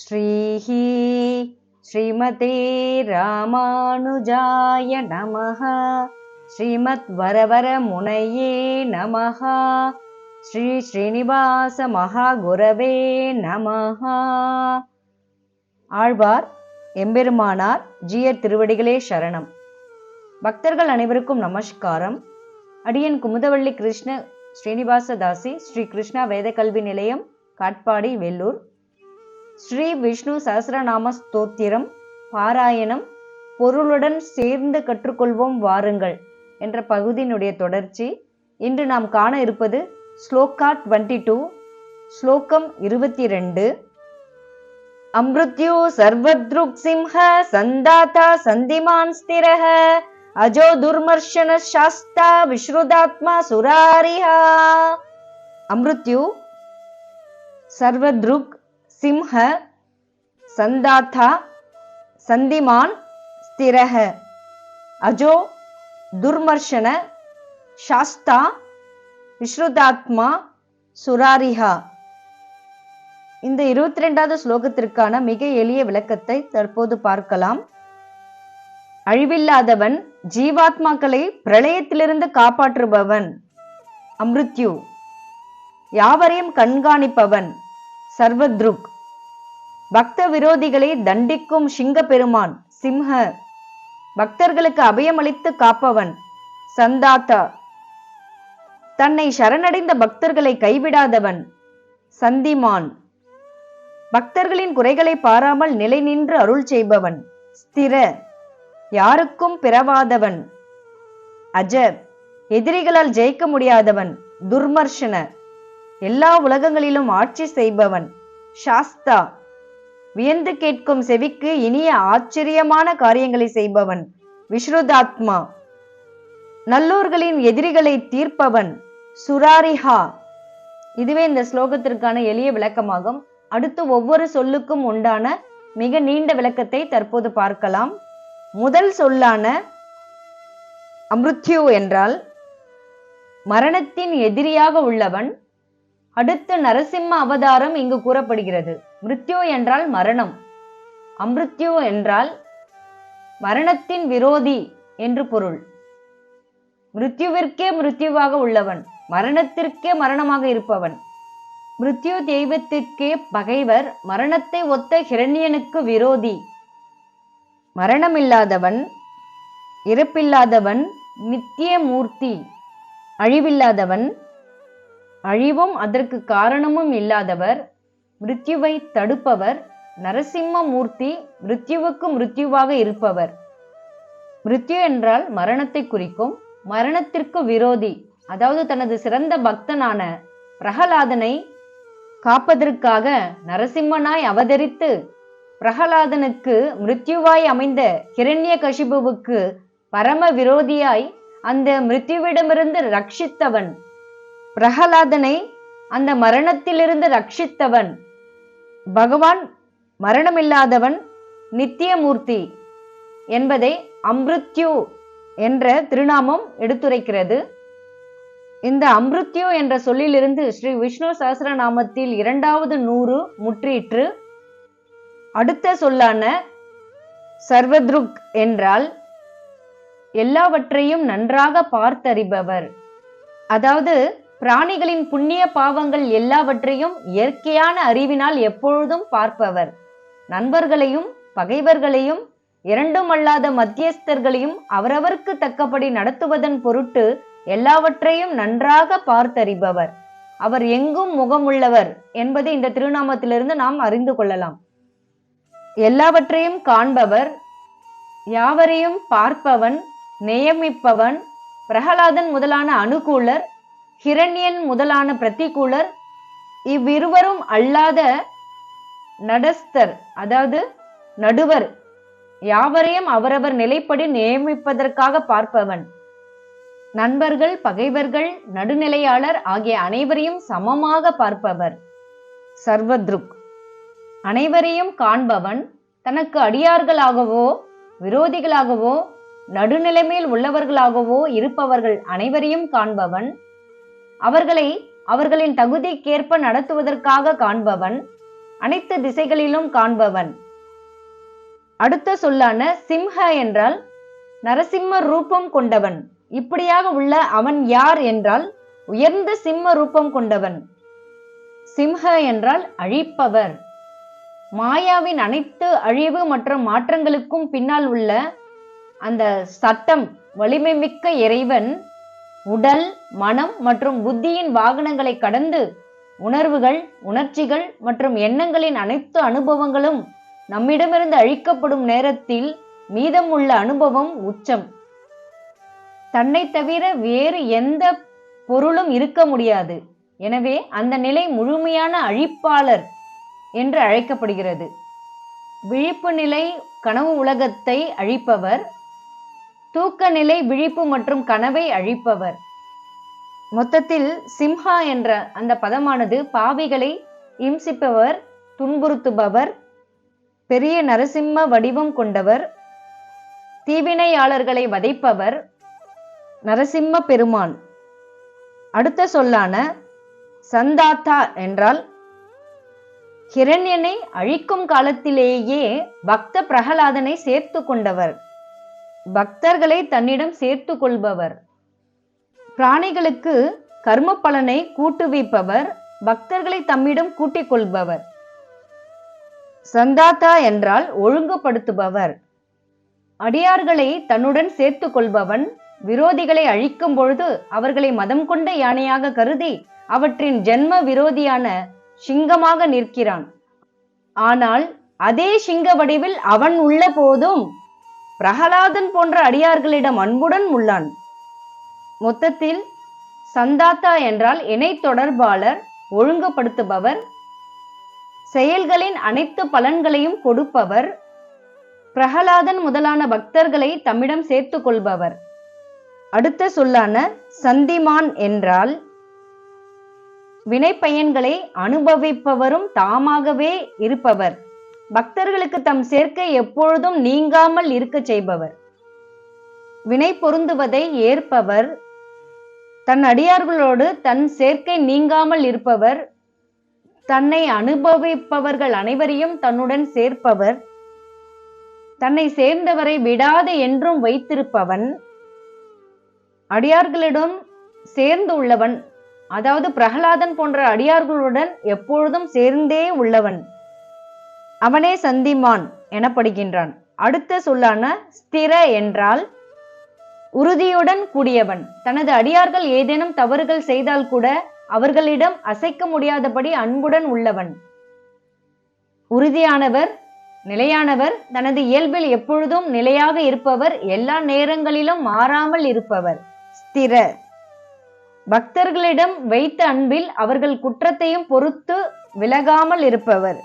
ஸ்ரீஹ ஸ்ரீமதே ராமானுஜாய நமः ஸ்ரீமத் வரவர முனையே நமः ஸ்ரீ ஸ்ரீனிவாச மகா குரவே நமः ஆழ்வார் எம்பெருமானார் ஜீயர் திருவடிகளே சரணம். பக்தர்கள் அனைவருக்கும் நமஸ்காரம். அடியன் குமுதவள்ளி கிருஷ்ண ஸ்ரீனிவாசதாசி ஸ்ரீ கிருஷ்ணா வேதக்கல்வி நிலையம் காட்பாடி வெல்லூர். ஸ்ரீ விஷ்ணு சஹசிரநாம ஸ்தோத்திரம் பாராயணம் பொருளுடன் சேர்ந்து கற்றுக்கொள்வோம் வாருங்கள் என்ற பகுதியினுடைய தொடர்ச்சி. இன்று நாம் காண இருப்பது ஸ்லோகா டுவெண்ட்டி டூ ஸ்லோகம் இருபத்தி ரெண்டு. அம்ருத்யு சர்வத்ருக் சிம்ஹ சந்தாதா சந்திமான் ஸ்திரஹ அஜோ துர்மர்ஷன சாஸ்தா விஸ்ருதாத்மா சுராரிஹா. அம்ருத்யு சர்வத்ருக் சிம்ஹ சந்தாதா சந்திமான் ஸ்திரஹ. அஜோ துர்மர்ஷன சாஸ்தா விஸ்ருதாத்மா சுராரிஹா. இந்த இருபத்தி ரெண்டாவது ஸ்லோகத்திற்கான மிக எளிய விளக்கத்தை தற்போது பார்க்கலாம். அழிவில்லாதவன் ஜீவாத்மாக்களை பிரளயத்திலிருந்து காப்பாற்றுபவன். அம்ருத்யு. யாவரையும் கண்காணிப்பவன். சர்வத்ருக். பக்த விரோதிகளை தண்டிக்கும் சிங்க பெருமான் சிம்ஹ. பக்தர்களுக்கு அபயமளித்து காப்பவன் சந்தாத்தா. தன்னை சரணடைந்த பக்தர்களை கைவிடாதவன் சந்திமான். பக்தர்களின் குறைகளை பாராமல் நிலை நின்று அருள் செய்பவன் ஸ்திர. யாருக்கும் பிறவாதவன் அஜ எதிரிகளால் ஜெயிக்க முடியாதவன் துர்மர்ஷன. எல்லா உலகங்களிலும் ஆட்சி செய்பவன் சாஸ்தா. வியந்து கேட்கும் செவிக்கு இனிய ஆச்சரியமான காரியங்களை செய்பவன் விஸ்ருதாத்மா நல்லோர்களின் எதிரிகளை தீர்ப்பவன் சுராரிஹா. இதுவே இந்த ஸ்லோகத்திற்கான எளிய விளக்கமாகும். அடுத்து ஒவ்வொரு சொல்லுக்கும் உண்டான மிக நீண்ட விளக்கத்தை தற்போது பார்க்கலாம். முதல் சொல்லான அம்ருத்யு என்றால் மரணத்தின் எதிரியாக உள்ளவன் அடுத்து நரசிம்ம அவதாரம் இங்கு கூறப்படுகிறது. மிருத்யு என்றால் மரணம். அம்ருத்யு என்றால் மரணத்தின் விரோதி என்று பொருள். மிருத்யுவிற்கே மிருத்யுவாக உள்ளவன் மரணத்திற்கே மரணமாக இருப்பவன். மிருத்யு தெய்வத்திற்கே பகைவர் மரணத்தை ஒத்த ஹிரண்யனுக்கு விரோதி. மரணமில்லாதவன் இறப்பில்லாதவன் நித்திய மூர்த்தி. அழிவில்லாதவன் அழிவும் அதற்கு காரணமும் இல்லாதவர் மிருத்யுவை தடுப்பவர் நரசிம்ம மூர்த்தி மிருத்யுவுக்கு மிருத்யுவாக இருப்பவர். மிருத்யு என்றால் மரணத்தை குறிக்கும் மரணத்திற்கு விரோதி அதாவது தனது சிறந்த பக்தனான பிரகலாதனை காப்பதற்காக நரசிம்மனாய் அவதரித்து பிரகலாதனுக்கு மிருத்யுவாய் அமைந்த கிரண்ய கசிபுவுக்கு பரம விரோதியாய் அந்த மிருத்யுவிடமிருந்து ரட்சித்தவன். பிரகலாதனை அந்த மரணத்திலிருந்து ரட்சித்தவன். பகவான் மரணமில்லாதவன் நித்தியமூர்த்தி என்பதை அம்ருத்யு என்ற திருநாமம் எடுத்துரைக்கிறது. இந்த அம்ருத்யு என்ற சொல்லிலிருந்து ஸ்ரீ விஷ்ணு சஹசிரநாமத்தில் இரண்டாவது நூறு முற்றிற்று. அடுத்த சொல்லான சர்வத்ருக் என்றால் எல்லாவற்றையும் நன்றாக பார்த்தறிபவர். அதாவது பிராணிகளின் புண்ணிய பாவங்கள் எல்லாவற்றையும் இயற்கையான அறிவினால் எப்பொழுதும் பார்ப்பவர். நண்பர்களையும் பகைவர்களையும் இரண்டும் அல்லாத மத்தியஸ்தர்களையும் அவரவருக்கு தக்கபடி நடத்துவதன் பொருட்டு எல்லாவற்றையும் நன்றாக பார்த்தறிபவர். அவர் எங்கும் முகமுள்ளவர் என்பதை இந்த திருநாமத்திலிருந்து நாம் அறிந்து கொள்ளலாம். எல்லாவற்றையும் காண்பவர் யாவரையும் பார்ப்பவன் நியமிப்பவன் பிரகலாதன் முதலான அனுகூலர் ஹிரண்யன் முதலான பிரதிகூலர். இவ்விருவரும் அல்லாத நடஸ்தர் அதாவது நடுவர். யாவரையும் அவரவர் நிலைப்படி நியமிப்பதற்காக பார்ப்பவன். நண்பர்கள் பகைவர்கள் நடுநிலையாளர் ஆகிய அனைவரையும் சமமாக பார்ப்பவர். சர்வத்ருக். அனைவரையும் காண்பவன் தனக்கு அடியார்களாகவோ விரோதிகளாகவோ நடுநிலைமையில் உள்ளவர்களாகவோ இருப்பவர்கள் அனைவரையும் காண்பவன். அவர்களை அவர்களின் தகுதிக்கேற்ப நடத்துவதற்காக காண்பவன் அனைத்து திசைகளிலும் காண்பவன். அடுத்த சொல்லான சிம்ஹ என்றால் நரசிம்ம ரூபம் கொண்டவன். இப்படியாக உள்ள அவன் யார் என்றால் உயர்ந்த சிம்ம ரூபம் கொண்டவன். சிம்ஹ என்றால் அழிப்பவர். மாயாவின் அனைத்து அழிவு மற்றும் மாற்றங்களுக்கும் பின்னால் உள்ள அந்த சட்டம் வலிமை மிக்க இறைவன் உடல் மனம் மற்றும் புத்தியின் வாகனங்களை கடந்து உணர்வுகள் உணர்ச்சிகள் மற்றும் எண்ணங்களின் அனைத்து அனுபவங்களும் நம்மிடமிருந்து அழிக்கப்படும் நேரத்தில் மீதம் உள்ள அனுபவம் உச்சம். தன்னை தவிர வேறு எந்த பொருளும் இருக்க முடியாது. எனவே அந்த நிலை முழுமையான அழிப்பாளர் என்று அழைக்கப்படுகிறது. விழிப்பு நிலை கனவு உலகத்தை அழிப்பவர் தூக்க நிலை விழிப்பு மற்றும் கனவை அழிப்பவர். மொத்தத்தில் சிம்ஹா என்ற அந்த பதமானது பாவிகளை இம்சிப்பவர் துன்புறுத்துபவர் பெரிய நரசிம்ம வடிவம் கொண்டவர் தீவினையாளர்களை வதைப்பவர் நரசிம்ம பெருமான். அடுத்த சொல்லான சந்தாத்தா என்றால் ஹிரண்யனை அழிக்கும் காலத்திலேயே பக்த பிரகலாதனை சேர்த்து கொண்டவர். பக்தர்களை தன்னிடம் சேர்த்து கொள்பவர் பிராணிகளுக்கு கர்ம பலனை கூட்டுவிப்பவர் பக்தர்களை தம்மிடம் கூட்டிக் கொள்பவர் சந்தாத்தா என்றால் ஒழுங்குபடுத்துபவர். அடியார்களை தன்னுடன் சேர்த்து கொள்பவன் விரோதிகளை அழிக்கும் பொழுது அவர்களை மதம் கொண்ட யானையாக கருதி அவற்றின் ஜென்ம விரோதியான சிங்கமாக நிற்கிறான். ஆனால் அதே சிங்க வடிவில் அவன் உள்ள போதும் பிரகலாதன் போன்ற அடியார்களிடம் அன்புடன் உள்ளான். மொத்தத்தில் சந்தாத்தா என்றால் இணை தொடர்பாளர் ஒழுங்குபடுத்துபவர் செயல்களின் அனைத்து பலன்களையும் கொடுப்பவர் பிரகலாதன் முதலான பக்தர்களை தம்மிடம் சேர்த்து கொள்பவர். அடுத்த சொல்லான சந்திமான் என்றால் வினைப்பயன்களை அனுபவிப்பவரும் தாமாகவே இருப்பவர். பக்தர்களுக்கு தம் சேர்க்கை எப்பொழுதும் நீங்காமல் இருக்க செய்பவர். வினை பொருந்துவதை ஏற்பவர். தன் அடியார்களோடு தன் சேர்க்கை நீங்காமல் இருப்பவர். தன்னை அனுபவிப்பவர்கள் அனைவரையும் தன்னுடன் சேர்ப்பவர். தன்னை சேர்ந்தவரை விடாது என்றும் வைத்திருப்பவன். அடியார்களிடம் சேர்ந்து உள்ளவன் அதாவது பிரகலாதன் போன்ற அடியார்களுடன் எப்பொழுதும் சேர்ந்தே உள்ளவன். அவனே சந்திமான் எனப்படுகின்றான். அடுத்த சொல்லான ஸ்திர என்றால் உறுதியுடன் கூடியவன். தனது அடியார்கள் ஏதேனும் தவறுகள் செய்தால் கூட அவர்களிடம் அசைக்க முடியாதபடி அன்புடன் உள்ளவன். உறுதியானவர் நிலையானவர் தனது இயல்பில் எப்பொழுதும் நிலையாக இருப்பவர் எல்லா நேரங்களிலும் மாறாமல் இருப்பவர். ஸ்திர. பக்தர்களிடம் வைத்த அன்பில் அவர்கள் குற்றத்தையும் பொறுத்து விலகாமல் இருப்பவர்.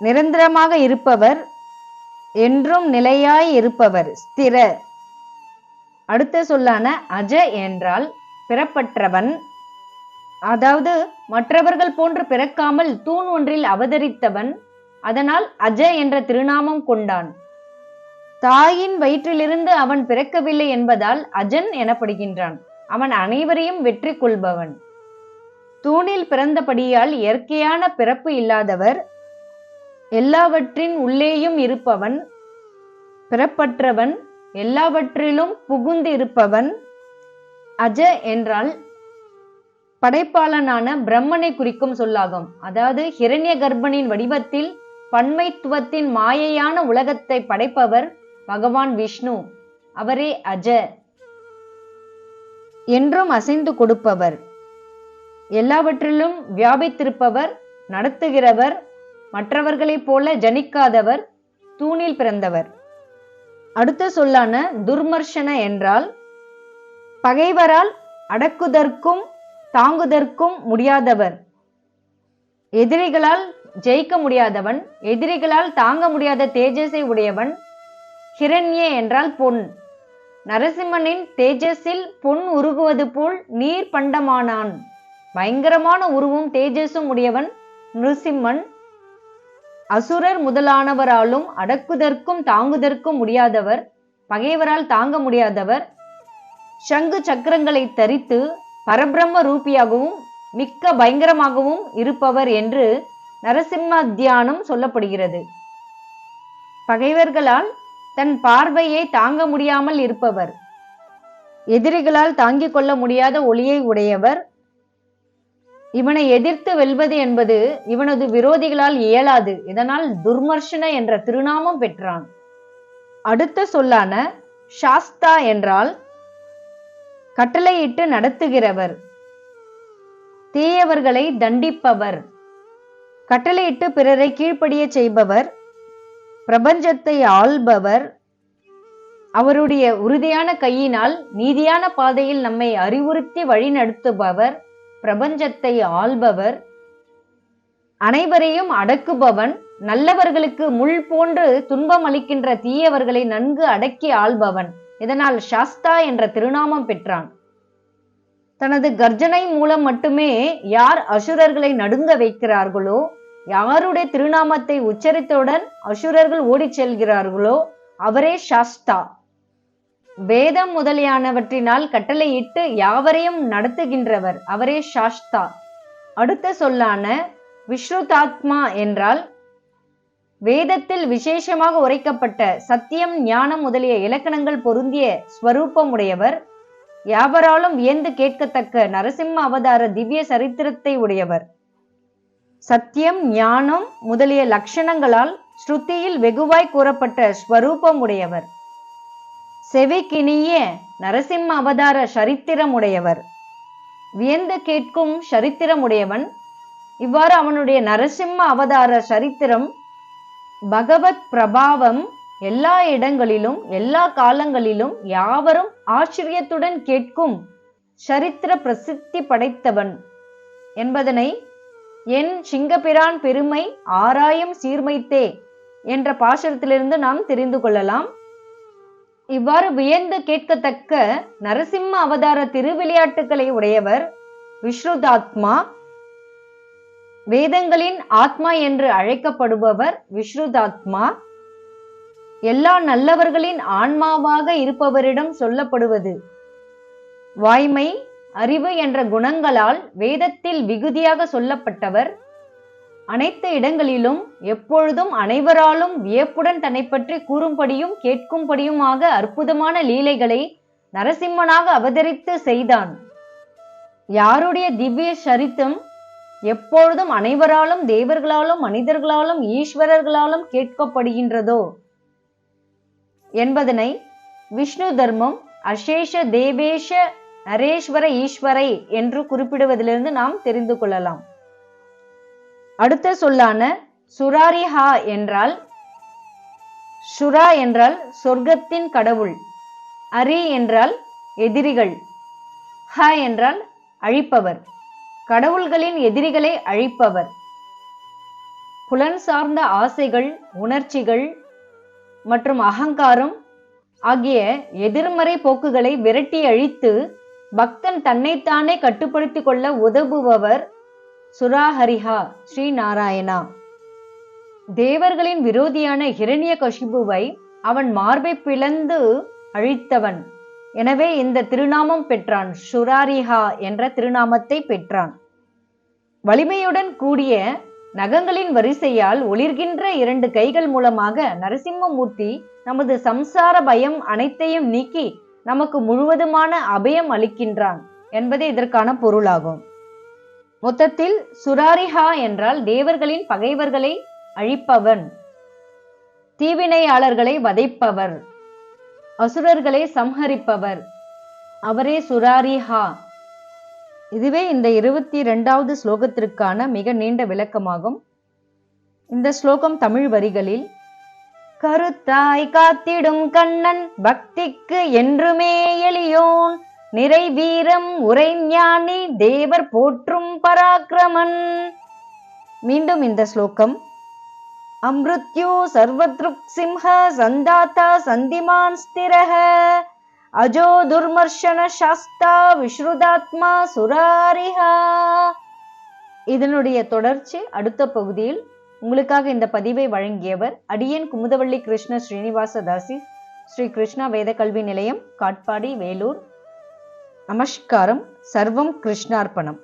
நிரந்தரமாக இருப்பவர் என்றும் நிலையாய் இருப்பவர். ஸ்திர அடுத்த சொல்லான அஜ என்றால் பிறப்பற்றவன். அதாவது மற்றவர்கள் போன்று பிறக்காமல் தூண் ஒன்றில் அவதரித்தவன். அதனால் அஜ என்ற திருநாமம் கொண்டான். தாயின் வயிற்றிலிருந்து அவன் பிறக்கவில்லை என்பதால் அஜன் எனப்படுகின்றான். அவன் அனைவரையும் வெற்றி கொள்பவன் தூணில் பிறந்தபடியால் இயற்கையான பிறப்பு இல்லாதவர் எல்லாவற்றின் உள்ளேயும் இருப்பவன் பிறப்பற்றவன் எல்லாவற்றிலும் புகுந்து இருப்பவன் அஜ என்றால் படைப்பாளனான பிரம்மனை குறிக்கும் சொல்லாகும். அதாவது ஹிரண்ய கர்ப்பனின் வடிவத்தில் பன்மைத்துவத்தின் மாயையான உலகத்தை படைப்பவர் பகவான் விஷ்ணு. அவரே அஜ என்றும் அசைந்து கொடுப்பவர். எல்லாவற்றிலும் வியாபித்திருப்பவர் நடத்துகிறவர் மற்றவர்களைப் போல ஜனிக்காதவர் தூணில் பிறந்தவர். அடுத்த சொல்லான துர்மர்ஷன என்றால் பகைவரால் அடக்குதற்கும் தாங்குதற்கும் முடியாதவர். எதிரிகளால் ஜெயிக்க முடியாதவன் எதிரிகளால் தாங்க முடியாத தேஜஸை உடையவன் ஹிரண்ய என்றால் பொன். நரசிம்மனின் தேஜஸில் பொன் உருகுவது போல் நீர் பண்டமானான். பயங்கரமான உருவும் தேஜஸும் உடையவன் நிருசிம்மன். அசுரர் முதலானவராலும் அடக்குதற்கும் தாங்குதற்கும் முடியாதவர் பகைவரால் தாங்க முடியாதவர் சங்கு சக்கரங்களை தரித்து பரபிரம்ம ரூபியாகவும் மிக்க பயங்கரமாகவும் இருப்பவர் என்று நரசிம்ம தியானம் சொல்லப்படுகிறது. பகைவர்களால் தன் பார்வையை தாங்க முடியாமல் இருப்பவர் எதிரிகளால் தாங்கிக் கொள்ள முடியாத ஒளியை உடையவர் இவனை எதிர்த்து வெல்வது என்பது இவனது விரோதிகளால் இயலாது. இதனால் துர்மர்ஷன என்ற திருநாமம் பெற்றான். அடுத்த சொல்லான சாஸ்தா என்றால் கட்டளையிட்டு நடத்துகிறவர். தீயவர்களை தண்டிப்பவர். கட்டளையிட்டு பிறரை கீழ்ப்படிய செய்பவர். பிரபஞ்சத்தை ஆள்பவர். அவருடைய உறுதியான கையினால் நீதியான பாதையில் நம்மை அறிவுறுத்தி வழிநடத்துபவர். பிரபஞ்சத்தை ஆள்பவர் அனைவரையும் அடக்குபவன் நல்லவர்களுக்கு முள் போன்று துன்பம் அளிக்கின்ற தீயவர்களை நன்கு அடக்கி ஆள்பவன். இதனால் சாஸ்தா என்ற திருநாமம் பெற்றான். தனது கர்ஜனை மூலம் மட்டுமே யார் அசுரர்களை நடுங்க வைக்கிறார்களோ யாருடைய திருநாமத்தை உச்சரித்தவுடன் அசுரர்கள் ஓடிச் செல்கிறார்களோ அவரே சாஸ்தா. வேதம் முதலியானவற்றினால் கட்டளையிட்டு யாவரையும் நடத்துகின்றவர் அவரே சாஸ்தா அடுத்த சொல்லான விஸ்ருதாத்மா என்றால் வேதத்தில் விசேஷமாக உரைக்கப்பட்ட சத்தியம் ஞானம் முதலிய இலக்கணங்கள் பொருந்திய ஸ்வரூபமுடையவர் யாவராலும் வியந்து கேட்கத்தக்க நரசிம்ம அவதார திவ்ய சரித்திரத்தை உடையவர். சத்தியம் ஞானம் முதலிய லட்சணங்களால் ஸ்ருதியில் வெகுவாய் கூறப்பட்ட ஸ்வரூபம் உடையவர் செவிக்கினிய நரசிம்ம அவதார சரித்திரமுடையவர். வியந்து கேட்கும் சரித்திரமுடையவன் இவ்வாறு அவனுடைய நரசிம்ம அவதார சரித்திரம் பகவத் பிரபாவம் எல்லா இடங்களிலும் எல்லா காலங்களிலும் யாவரும் ஆச்சரியத்துடன் கேட்கும் சரித்திர பிரசித்தி படைத்தவன் என்பதனை என் சிங்கபிரான் பெருமை ஆராயம் சீர்மைத்தே என்ற பாசுரத்திலிருந்து நாம் தெரிந்து கொள்ளலாம். இவ்வாறு வியந்து கேட்கத்தக்க நரசிம்ம அவதார திருவிளையாட்டுகளை உடையவர் விஸ்ருதாத்மா வேதங்களின் ஆத்மா என்று அழைக்கப்படுபவர் விஸ்ருதாத்மா எல்லா நல்லவர்களின் ஆன்மாவாக இருப்பவரிடம் சொல்லப்படுவது வாய்மை அறிவு என்ற குணங்களால் வேதத்தில் விகுதியாக சொல்லப்பட்டவர் அனைத்து இடங்களிலும் எப்பொழுதும் அனைவராலும் வியப்புடன் தன்னை பற்றி கூறும்படியும் கேட்கும்படியுமாக அற்புதமான லீலைகளை நரசிம்மனாக அவதரித்து செய்தான். யாருடைய திவ்ய சரித்தம் எப்பொழுதும் அனைவராலும் தேவர்களாலும் மனிதர்களாலும் ஈஸ்வரர்களாலும் கேட்கப்படுகின்றதோ? என்பதனை விஷ்ணு தர்மம் அசேஷ தேவேஷ நரேஸ்வர ஈஸ்வரை என்று குறிப்பிடுவதிலிருந்து நாம் தெரிந்து கொள்ளலாம். அடுத்த சொல்லான சுராரிஹா என்றால் சுரா என்றால் சொர்க்கத்தின் கடவுள் அரி என்றால் எதிரிகள் ஹ என்றால் அழிப்பவர் கடவுள்களின் எதிரிகளை அழிப்பவர். புலன் சார்ந்த ஆசைகள் உணர்ச்சிகள் மற்றும் அகங்காரம் ஆகிய எதிர்மறை போக்குகளை விரட்டி அழித்து பக்தன் தன்னைத்தானே கட்டுப்படுத்திக் கொள்ள உதவுபவர் சுராஹரிஹா ஸ்ரீ நாராயணா தேவர்களின் விரோதியான ஹிரண்ய கஷிபுவை அவன் மார்பை பிளந்து அழித்தவன். எனவே இந்த திருநாமம் பெற்றான். சுராரிஹா என்ற திருநாமத்தை பெற்றான். வலிமையுடன் கூடிய நகங்களின் வரிசையால் ஒளிர்கின்ற இரண்டு கைகள் மூலமாக நரசிம்மமூர்த்தி நமது சம்சார பயம் அனைத்தையும் நீக்கி நமக்கு முழுவதுமான அபயம் அளிக்கின்றான் என்பதே இதற்கான பொருளாகும். மொத்தத்தில் சுராரிஹா என்றால் தேவர்களின் பகைவர்களை அழிப்பவன். தீவினையாளர்களை வதைப்பவர். அசுரர்களை சம்ஹரிப்பவர். அவரே சுராரிஹா. இதுவே இந்த இருபத்தி ரெண்டாவது ஸ்லோகத்திற்கான மிக நீண்ட விளக்கமாகும். இந்த ஸ்லோகம் தமிழ் வரிகளில் கருத்தாய் காத்திடும் கண்ணன் பக்திக்கு என்றுமே எளியோன் நிறை வீரம் உரைஞானி தேவர் போற்றும் பராக்கிரமன். மீண்டும் இந்த ஸ்லோகம். அம்ருத்யு சர்வத்ருக் சிம்ஹ சந்தாத்தா சந்திமான் ஸ்திரஹ. அஜோ துர்மர்ஷன சாஸ்தா விஸ்ருதாத்மா சுராரிஹா. இதனுடைய தொடர்ச்சி அடுத்த பகுதியில் உங்களுக்காக இந்த பதிவை வழங்கியவர் அடியன் குமுதவள்ளி கிருஷ்ண ஸ்ரீனிவாச தாசி ஸ்ரீ கிருஷ்ணா வேத கல்வி நிலையம் காட்பாடி வேலூர். நமஸ்காரம். சர்வம் கிருஷ்ணார்ப்பணம்.